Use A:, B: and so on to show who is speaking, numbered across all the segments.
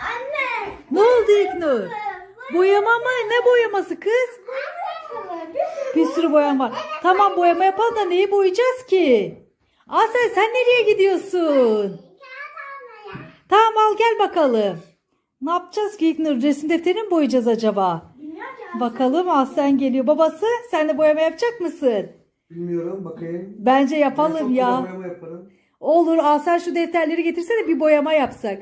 A: Anne.
B: Ne oldu İknur? Boyama mı? Ne boyaması kız? Bir sürü boyam var. Tamam boyama yapalım da neyi boyayacağız ki? Asel sen nereye gidiyorsun? Tamam al gel bakalım. Ne yapacağız ki İknur? Resim defterini mi boyayacağız acaba? Bakalım Aslen geliyor. Babası sen de boyama yapacak mısın?
C: Bilmiyorum bakayım.
B: Bence
C: En
B: yapalım ya.
C: boyama yaparım.
B: Olur Asel şu defterleri getirsene bir boyama yapsak.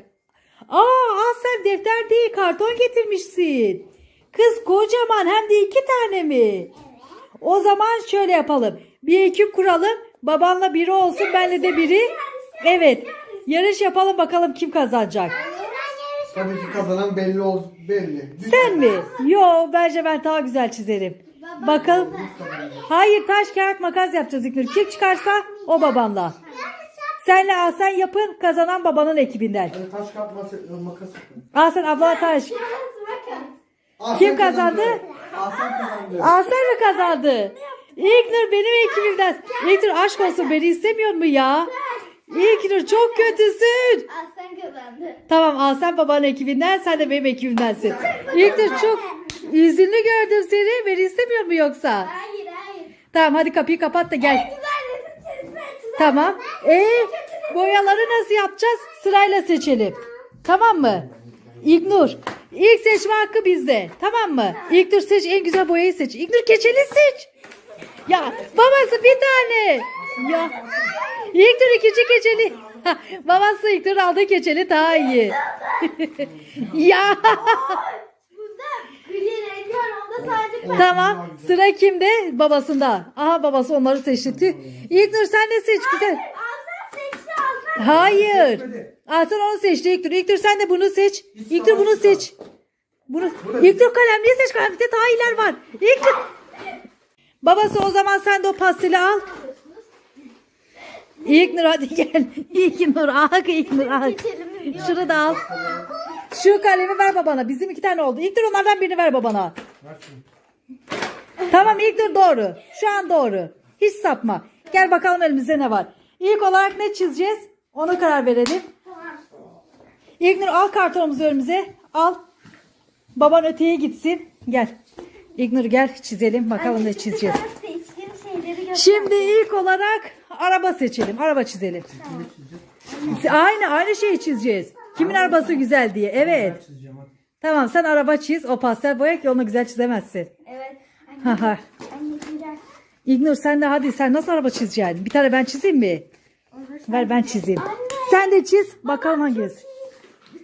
B: Aa Asel defter değil karton getirmişsin. Kız kocaman hem de iki tane mi? O zaman şöyle yapalım. Bir ekip kuralım. Babanla biri olsun benle de biri. Evet. Yarış yapalım bakalım kim kazanacak.
C: Tabii ki kazanan belli ol belli. Düz
B: Sen mi? Yo bence ben daha güzel çizerim. Bakalım. Hayır taş kağıt makas yapacağız İlknur. Kim çıkarsa o babanla. Senle Asen yapın kazanan babanın ekibinden.
C: Hadi taş kağıt mas- makas yapın.
B: Asen abla taş.
C: Aslan
B: Kim kazandı?
C: Aslan kazandı.
B: Asen mi kazandı? İlknur benim ekibimden. İlknur aşk olsun beni istemiyor mu ya? İlknur çok kötüsün.
A: Aslan kazandı.
B: Tamam Asen babanın ekibinden sen de benim ekibimdensin. İlknur çok üzünlü gördüm seni. Beni istemiyor mu yoksa?
A: Hayır hayır.
B: Tamam hadi kapıyı kapat da gel. Tamam. Ee, boyaları nasıl yapacağız? Sırayla seçelim. Tamam mı? İlknur. İlk seçme hakkı bizde. Tamam mı? İlknur seç en güzel boyayı seç. İlknur keçeli seç. Ya babası bir tane. Ya. İlknur ikinci keçeli. babası İlknur aldı keçeli daha iyi. ya.
A: Sadece ben.
B: tamam. Sıra kimde? Babasında. Aha babası onları seçti. İlknur sen de seç güzel.
A: Aslan seçti.
B: Hayır.
C: Seçmedi.
B: Onu seçti İlknur. İlknur sen de bunu seç. İlknur bunu seç. Bunu. İlknur kalemliği seç. Kalemlikte daha iyiler var. İlknur. Babası o zaman sen de o pastili al. İlknur hadi gel. İlknur ak İlknur ak. Şunu da al. Şu kalemi ver babana. Bizim iki tane oldu. İlknur onlardan birini ver babana.
C: Ver şunu.
B: Tamam İlknur doğru. Şu an doğru. Hiç sapma. Gel bakalım elimizde ne var. İlk olarak ne çizeceğiz? Ona karar verelim. İlknur al kartonumuzu önümüze. Al. Baban öteye gitsin. Gel. İlknur gel çizelim. Bakalım ne çizeceğiz. Şimdi ilk olarak araba seçelim. Araba çizelim. Aynı aynı şeyi çizeceğiz. Kimin arabası güzel diye. Evet.
C: Ben çizeceğim hadi.
B: Tamam sen araba çiz. O pastel boya ki onu güzel çizemezsin.
A: Evet.
B: Ha ha.
A: Anne biraz.
B: İgnur sen de hadi sen nasıl araba çizeceksin? Bir tane ben çizeyim mi? Ver ben çizeyim. Sen de çiz. Bakalım hangisi.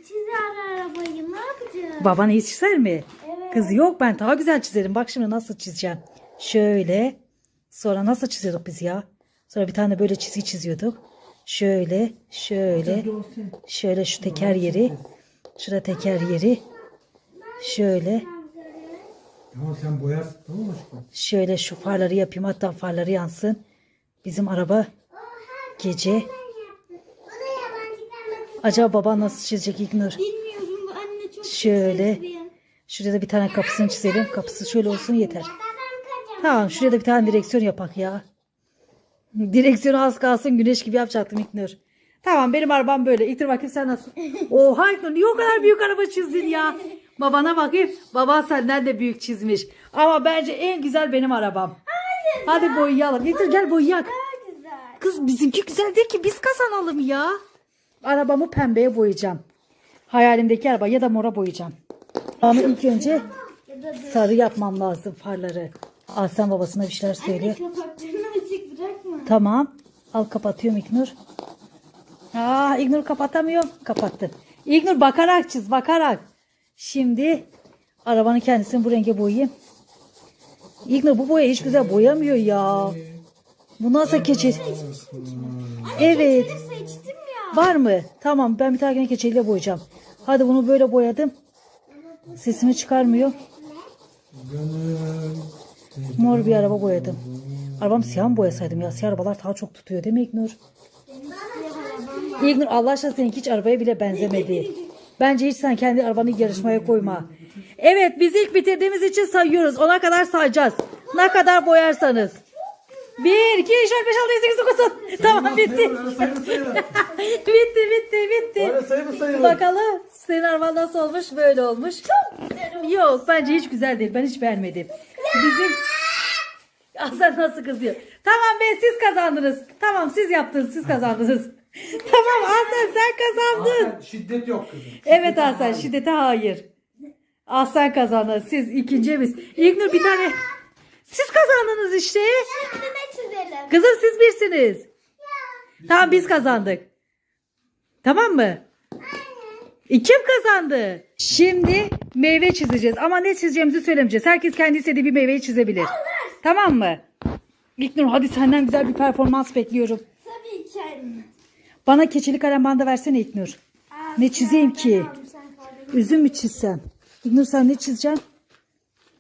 A: Çizer arabayı ne yapacağız?
B: Baban iyi çizer mi?
A: Evet.
B: Kız yok ben daha güzel çizerim. Bak şimdi nasıl çizeceğim. Şöyle. Sonra nasıl çiziyorduk biz ya? Sonra bir tane böyle çizgi çiziyorduk. Şöyle, şöyle, şöyle şu teker yeri. Şurada teker yeri. Şöyle,
C: Tamam sen boyarsın tamam mı aşkım?
B: şöyle şu farları yapayım. Hatta farları yansın. Bizim araba gece. Acaba baba nasıl çizecek İgnur?
A: Bilmiyorum bu anne çok
B: Şöyle. Şuraya da bir tane kapısını çizelim. Kapısı şöyle olsun yeter. Tamam şuraya da bir tane direksiyon yapak ya. Direksiyonu az kalsın güneş gibi yapacaktım İknur. Tamam benim arabam böyle. İknur bakayım sen nasıl? Oha İknur niye o kadar büyük araba çizdin ya? Babana bakayım. Baban senden de büyük çizmiş. Ama bence en güzel benim arabam. Hadi boyayalım. İknur gel boyayak.
A: Daha güzel.
B: Kız bizimki güzel değil ki biz kazanalım ya. Arabamı pembeye boyayacağım. Hayalimdeki araba ya da mora boyayacağım. Ama ilk önce
A: Ya
B: sarı yapmam lazım farları. Aslan babasına bir şeyler söylüyor. Tamam. Al kapatıyorum İknur. Aa İknur kapatamıyorum. Kapattı. İknur bakarak çiz bakarak. Şimdi arabanın kendisini bu renge boyayayım. İknur bu boya hiç güzel boyamıyor ya. Bu nasıl keçi? Evet. Var mı? Tamam ben bir tane keçeyle boyayacağım. Hadi bunu böyle boyadım. Sesimi çıkarmıyor. Mor bir araba boyadım. Arabam siyah mı boyasaydım ya? Siyah arabalar daha çok tutuyor değil mi İlknur? İlknur Allah aşkına seninki hiç arabaya bile benzemedi. Bence hiç sen kendi arabanı yarışmaya koyma. Evet biz ilk bitirdiğimiz için sayıyoruz. Ona kadar sayacağız. Ne kadar boyarsanız. 1, 2, 3, 4, 5, 6, 7, 8, 9, 10. Tamam bitti. Bitti, bitti, bitti.
C: Öyle sayılır.
B: Bakalım senin arban nasıl olmuş? Böyle olmuş. Yok bence hiç güzel değil. Ben hiç beğenmedim. Bizim Aslan nasıl kızıyor? Tamam be siz kazandınız. Tamam siz yaptınız siz kazandınız. tamam Aslan sen kazandın.
C: Hakan, şiddet yok kızım.
B: Evet Aslan şiddete hayır. Aslan kazandı. Siz ikinci biz. İlknur bir tane. Siz kazandınız işte.
A: Çizelim?
B: Kızım siz birsiniz. Tamam biz kazandık. Tamam mı? Kim kazandı? Şimdi meyve çizeceğiz ama ne çizeceğimizi söylemeyeceğiz. Herkes kendi istediği bir meyveyi çizebilir. Tamam mı? İlknur hadi senden güzel bir performans bekliyorum.
A: Tabii ki anne.
B: Bana keçeli kalem bandı versene İlknur.
A: Aa,
B: Ne çizeyim ki? Üzüm mü çizsem? İlknur sen ne çizeceksin?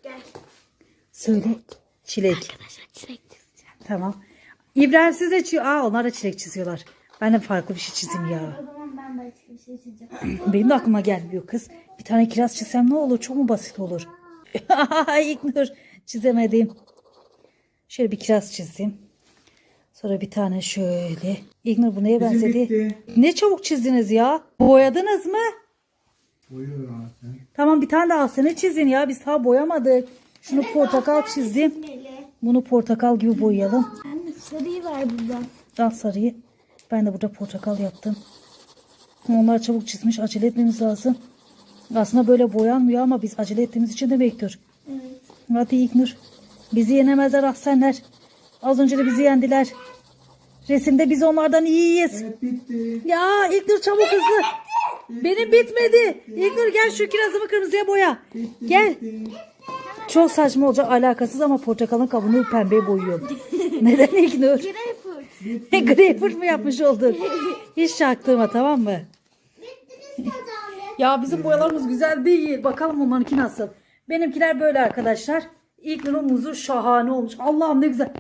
A: Gel.
B: Söyle. Çilek.
A: Arkadaşlar çilek çizeceğim.
B: Tamam. İbrahim siz de çiziyor. Aa onlar da çilek çiziyorlar. Ben de farklı bir şey çizeyim ya.
A: O zaman ben başka bir şey çizeceğim.
B: Benim de aklıma gelmiyor kız. Bir tane kiraz çizsem ne olur? Çok mu basit olur? İlknur çizemedim. Şöyle bir kiraz çizeyim. Sonra bir tane şöyle. İlknur bu neye
C: Bizim
B: benzedi?
C: bitti.
B: Ne çabuk çizdiniz ya? Boyadınız mı?
C: Buyur Hakan.
B: Tamam bir tane daha sene çizin ya. Biz daha boyamadık. Şunu portakal çizdim. Bunu portakal gibi boyayalım.
A: Anne sarıyı ver buradan.
B: Al sarıyı. Ben de burada portakal yaptım. Onlar çabuk çizmiş. Acele etmemiz lazım. Aslında böyle boyanmıyor ama biz acele ettiğimiz için de bekliyor.
A: Evet.
B: Hadi İlknur. Bizi yenemezler ahsenler. Az önce de bizi yendiler. Resimde biz onlardan iyiyiz.
C: Evet bitti.
B: Ya İlknur çabuk hızlı. Benim bitmedi. İlknur gel şu kirazımı kırmızıya boya. Gel. Çok saçma olacak alakasız ama portakalın kabuğunu pembeye boyuyorum. Neden İlknur?
A: Greyfurt.
B: Greyfurt mu yapmış oldun? Hiç çaktırma tamam mı? Ya bizim boyalarımız güzel değil. Bakalım onlarınki nasıl. Benimkiler böyle arkadaşlar. İlknur'un muzu şahane olmuş. Allah'ım ne güzel.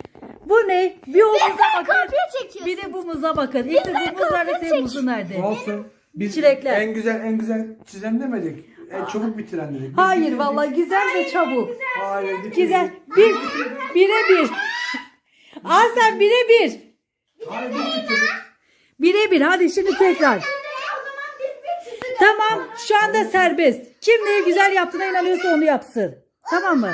B: Bu ne? Bir o muza bakın.
A: Kopya çekiyorsun.
B: Bir de bu muza bakın. İlknur bu muz nerede? Senin muzun nerede?
C: Olsun. Biz
B: Çilekler.
C: en güzel en güzel çizen demedik. En çabuk bitiren dedik. Biz
B: Hayır
C: bitirdik.
B: vallahi güzel ve çabuk.
C: Hayır bitirdik.
B: Güzel. Bir, bire bir. Al sen bire bir.
C: Hayır biz bitirdik.
B: Bire bir. Hadi şimdi tekrar.
A: O zaman biz bir çizelim.
B: Tamam şu anda serbest. Kim neyi güzel yaptığına inanıyorsa onu yapsın. Tamam mı?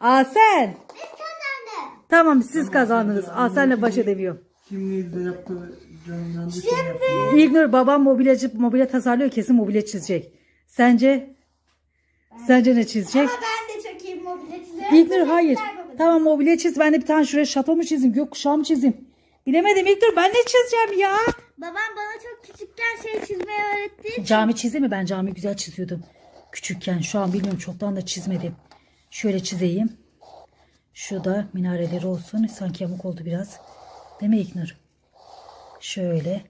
B: Asen.
A: Biz kazandık.
B: Tamam siz kazandınız. Asen'le baş edemiyorum.
C: Kim neyi de yaptı? Kim yaptı?
B: İlknur babam mobilyacı mobilya tasarlıyor kesin mobilya çizecek. Sence? Sence ne çizecek?
A: Ama ben de çok iyi mobilya çiziyorum.
B: İlknur hayır. Tamam mobilya çiz. Ben de bir tane şuraya şato mu çizeyim? Gökkuşağı mı çizeyim? Bilemedim İlknur ben ne çizeceğim ya?
A: Babam bana çok küçükken şey çizmeyi öğretti.
B: Cami çizdi mi? Ben cami güzel çiziyordum. Küçükken şu an bilmiyorum çoktan da çizmedim. Şöyle çizeyim. Şu da minareleri olsun. Sanki yamuk oldu biraz. Değil mi İlknur? Şöyle.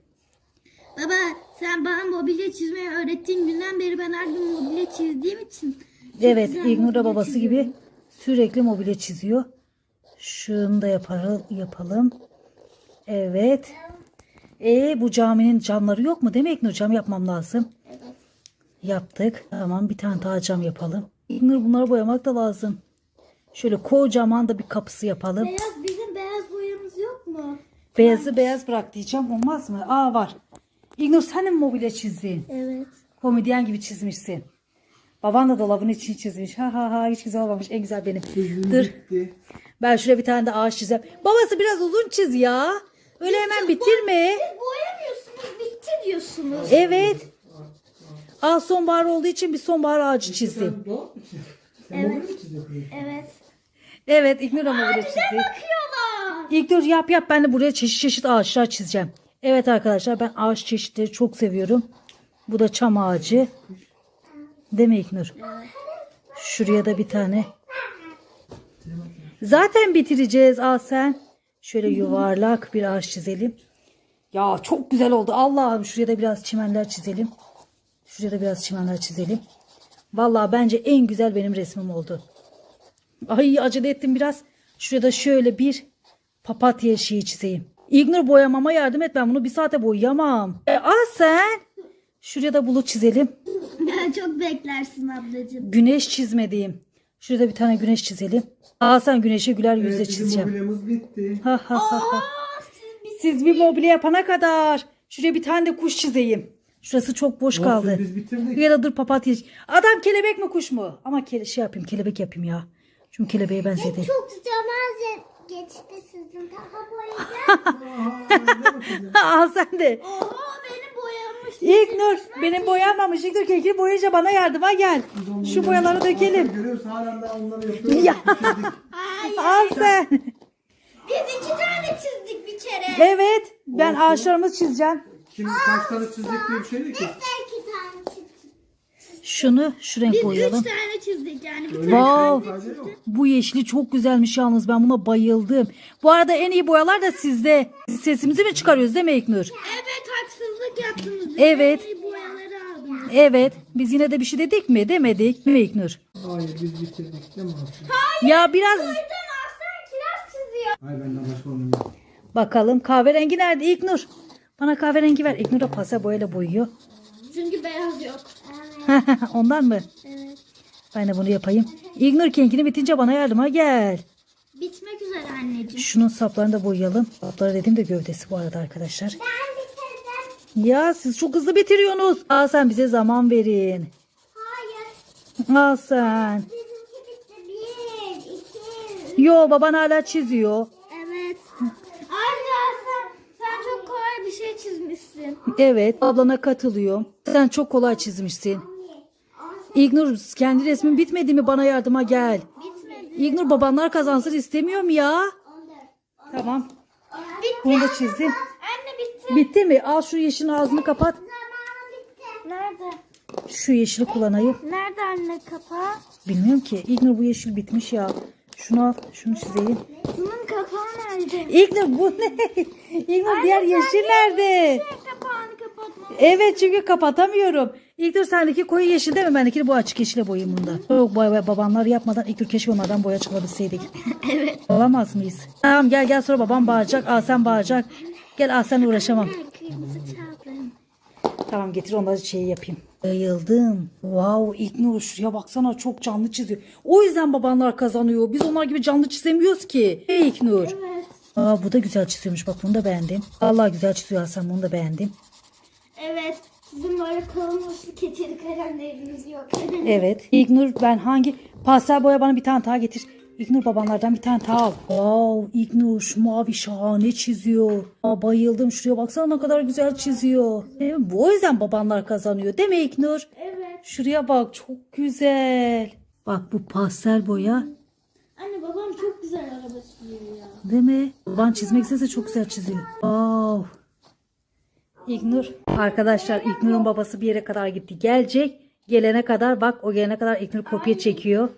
A: Baba sen bana mobilya çizmeyi öğrettiğin günden beri ben her gün mobilya çizdiğim için.
B: Evet
A: mobilya
B: babası
A: çiziyorum.
B: gibi sürekli mobilya çiziyor. Şunu da yapalım. yapalım. Evet. E bu caminin camları yok mu? Değil mi İlknur? Cam yapmam lazım.
A: Evet.
B: Yaptık. Tamam bir tane daha cam yapalım. İlknur bunları boyamak da lazım. Şöyle kocaman da bir kapısı yapalım.
A: Beyaz bizim beyaz boyamız yok mu?
B: Beyazı beyaz bırak diyeceğim. Olmaz mı? Aa var. İlknur sen de mi mobilya çizdin?
A: Evet.
B: Komedyen gibi çizmişsin. Baban da dolabın içini çizmiş. Ha ha ha hiç güzel olmamış. En güzel benim. Dur.
C: bitti.
B: Ben şuraya bir tane de ağaç çizeceğim. Babası biraz uzun çiz ya. Öyle hemen bitirme.
A: Siz boyamıyorsunuz bitti diyorsunuz.
B: Evet. Al sonbahar olduğu için bir sonbahar ağacı çizdim.
C: Çizdin?
A: Evet.
B: Evet İlknur da mobilya çizdi.
A: Bakıyorlar.
B: İlknur yap yap ben de buraya çeşit çeşit ağaçlar çizeceğim. Evet arkadaşlar ben ağaç çeşitleri çok seviyorum. Bu da çam ağacı. Değil mi İlknur? Şuraya da bir tane. Zaten bitireceğiz al sen. Şöyle yuvarlak bir ağaç çizelim. Ya çok güzel oldu. Allah'ım şuraya da biraz çimenler çizelim. Şuraya da biraz çimenler çizelim. Vallahi bence en güzel benim resmim oldu. Ay acele ettim biraz. Şuraya da şöyle bir papatya şeyi çizeyim. İgnur boyamama yardım et. Ben bunu bir saate boyayamam. E, al sen. Şuraya da bulut çizelim.
A: çok beklersin ablacığım.
B: Güneş çizmediğim. Şurada bir tane güneş çizelim. Aa sen güneşe güler yüzle
C: Evet,
B: çizeceğim.
C: mobilyamız bitti.
B: Ha ha
A: Siz bir
B: mobilya yapana kadar şuraya bir tane de kuş çizeyim. Şurası çok boş
C: Olsun,
B: kaldı.
C: Biz bitirdik.
B: Ya da dur papatya. Adam kelebek mi kuş mu? Ama kele, şey yapayım kelebek yapayım ya. Çünkü kelebeğe benzedi.
D: Çok zaman geçti sizin daha boyayacağım.
B: Aa sen de.
A: Oha beni boyamış.
B: İlknur benim boyanmamış. İlknur kekini boyayınca bana yardıma gel. Şu boyaları dökelim.
C: Görüyoruz halen daha onları yapıyoruz.
B: Ya. Al sen.
A: Biz iki tane çizdik bir kere.
B: Evet ben ağaçlarımızı çizeceğim.
C: Kim kaç tane çizecek diye bir şey değil ki.
D: İki tane çıktı.
B: Şunu şu renk
A: Biz
B: boyayalım.
A: üç tane çizdik yani. Bir
C: Öyle
B: Wow.
C: şey yok.
B: Bu yeşili çok güzelmiş yalnız ben buna bayıldım. Bu arada en iyi boyalar da sizde. Siz Sesimizi mi çıkarıyoruz değil mi İlknur?
A: Evet haksızlık yaptınız.
B: Evet.
A: En iyi boyaları aldınız.
B: Evet. Biz yine de bir şey dedik mi? Demedik mi İlknur?
C: Hayır biz bitirdik değil mi?
B: Ya biraz
A: Aslan kiraz çiziyor.
C: Hayır benden başka yok.
B: bakalım kahverengi nerede İlknur? Bana kahverengi ver. İlknur da pasta boyayla boyuyor.
A: Çünkü beyaz yok.
B: Ondan mı?
A: Evet.
B: Ben de bunu yapayım. İlknur kenkini bitince bana yardıma gel.
A: Bitmek üzere anneciğim.
B: Şunun saplarını da boyayalım. Sapları dediğim de gövdesi bu arada arkadaşlar.
D: Ben bitirdim.
B: Ya siz çok hızlı bitiriyorsunuz. Aa sen bize zaman verin.
D: Hayır.
B: Al sen.
D: Bizimki bitti. Bir, iki, üç.
B: Yo baban hala çiziyor.
A: Evet. Anne sen, sen çok kolay bir şey çizmişsin.
B: Evet ablana katılıyor. Sen çok kolay çizmişsin. İlknur kendi resmin bitmedi mi bana yardıma gel.
A: Bitmedi.
B: İlknur babanlar kazansın istemiyorum ya. Tamam. Bunu da çizdim.
A: Anne bitti.
B: Bitti mi? Al şu yeşilin ağzını kapat.
A: Nerede?
B: Şu yeşili kullanayım.
A: Nerede anne kapağı?
B: Bilmiyorum ki. İlknur bu yeşil bitmiş ya. Şunu al. Şunu çizeyim.
A: Bunun kapağı nerede?
B: İlknur bu ne? İlknur diğer yeşil nerede?
A: Kapağını kapatma.
B: Evet çünkü kapatamıyorum. İlknur sendeki koyu yeşil değil mi? Bendekini bu açık yeşile boyayayım bunda. Yok boya babanlar yapmadan İlknur keşke onlardan boya çıkarabilseydik.
A: Evet.
B: Olamaz mıyız? Tamam gel gel sonra babam bağıracak. Aa sen bağıracak. Gel aa sen uğraşamam.
A: Kırmızı çarpın.
B: Tamam getir onları şey yapayım. Bayıldım. Wow İlknur şuraya baksana çok canlı çiziyor. O yüzden babanlar kazanıyor. Biz onlar gibi canlı çizemiyoruz ki. Hey İlknur.
A: Evet.
B: Aa bu da güzel çiziyormuş bak bunu da beğendim. Allah güzel çiziyor Hasan bunu da beğendim.
A: Evet. Sizin böyle kalın uçlu keçeli kalemleriniz yok.
B: Evet. İlknur ben hangi pastel boya bana bir tane daha getir. İlknur babanlardan bir tane al. Wow İlknur şu mavi şahane çiziyor. Aa, bayıldım şuraya baksana ne kadar güzel çiziyor. Bu o yüzden babanlar kazanıyor değil mi İlknur?
A: evet.
B: Şuraya bak çok güzel. Bak bu pastel boya
A: Anne babam çok güzel araba çiziyor ya.
B: değil mi? Baban çizmek istese çok güzel çiziyor. Wow. İlknur. Arkadaşlar İlknur'un babası bir yere kadar gitti. Gelecek. Gelene kadar bak o gelene kadar İlknur kopya çekiyor.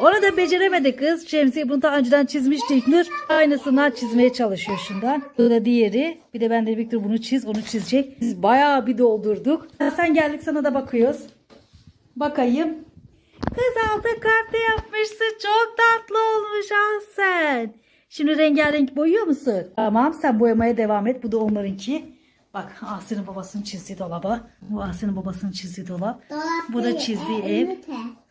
B: Onu da beceremedi kız. Şemsiye bunu daha önceden çizmişti İlknur. Aynısından çizmeye çalışıyor şundan. Bu da diğeri. Bir de ben de Victor bunu çiz onu çizecek. Biz bayağı bir doldurduk. Sen geldik sana da bakıyoruz. Bakayım. Kız aldı kartı yapmışsın. Çok tatlı olmuş sen. Şimdi rengarenk boyuyor musun? Tamam sen boyamaya devam et. Bu da onlarınki. Bak Asya'nın babasının çizdiği dolaba. Bu Asya'nın babasının çizdiği dolap.
D: Dolap
B: Bu da çizdiği
D: e,
B: ev.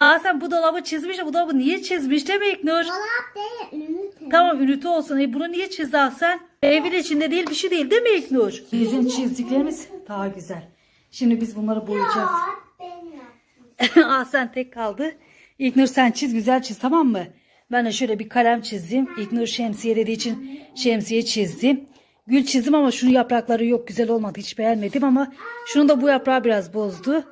B: Aa sen bu dolabı çizmiş de bu dolabı niye çizmiş değil mi İknur?
D: Dolap değil, ünite.
B: Tamam ünite olsun. E bunu niye çizdi Hasan? Evin içinde değil bir şey değil değil mi İknur? Bizim çizdiklerimiz daha güzel. Şimdi biz bunları boyayacağız.
D: Dolap benim.
B: ah sen tek kaldı. İlknur sen çiz güzel çiz tamam mı? Ben de şöyle bir kalem çizdim. İlknur şemsiye dediği için şemsiye çizdim. Gül çizdim ama şunun yaprakları yok güzel olmadı. Hiç beğenmedim ama şunun da bu yaprağı biraz bozdu.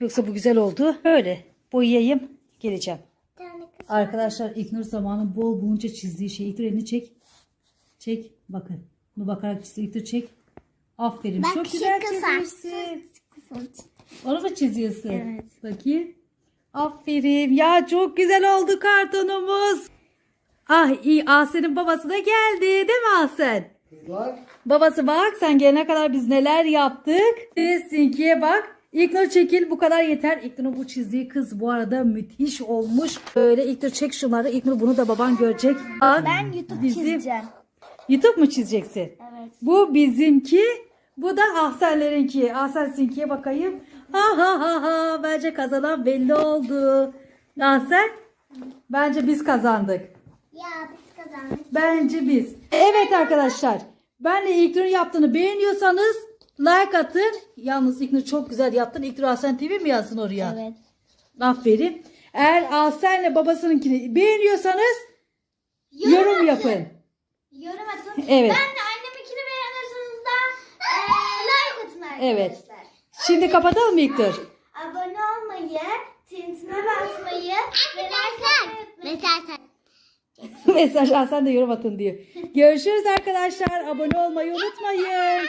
B: Yoksa bu güzel oldu. Öyle boyayayım geleceğim.
D: Bir tane kız.
B: Arkadaşlar İlknur zamanı bol bunca çizdiği şey. İlknur elini çek. Çek bakın. Bu bakarak çiz. İlknur çek. Aferin.
D: Bak,
B: Çok güzel çizmişsin. Onu mu çiziyorsun? Evet. Bakayım. Aferin. Ya çok güzel oldu kartonumuz. Ah iyi. Asen'in babası da geldi. Değil mi Asen?
C: Kızlar
B: Babası bak sen gelene kadar biz neler yaptık. Sinki'ye bak. İlknur çekil bu kadar yeter. İlknur'un bu çizdiği kız bu arada müthiş olmuş. Böyle İlknur çek şunları. İlknur bunu da baban görecek. Bak,
A: Ben YouTube
B: bizim-
A: çizeceğim.
B: YouTube mu çizeceksin?
A: Evet.
B: Bu bizimki. Bu da Ahsenlerinki. Ahsen Sinki'ye bakayım. Ha ha ha ha. Bence kazanan belli oldu. Ahsen Bence biz kazandık.
A: Ya biz kazandık.
B: Bence biz. Evet arkadaşlar. Benle İlknur'un yaptığını beğeniyorsanız like atın. Yalnız İlknur çok güzel yaptın. İlknur Asen TV mi yazsın oraya?
E: Evet.
B: Aferin. Eğer Asen'le babasınınkini beğeniyorsanız yorum, yapın.
A: Yorum atın.
B: Evet.
A: Ben de anneminkini beğenirseniz de eee, like atın arkadaşlar.
B: Evet. Şimdi kapatalım mı İlknur?
A: Abone olmayı, tintine basmayı ve like atmayı unutmayın.
B: Mesaj Asen de yorum atın diyor. Görüşürüz arkadaşlar. Abone olmayı unutmayın.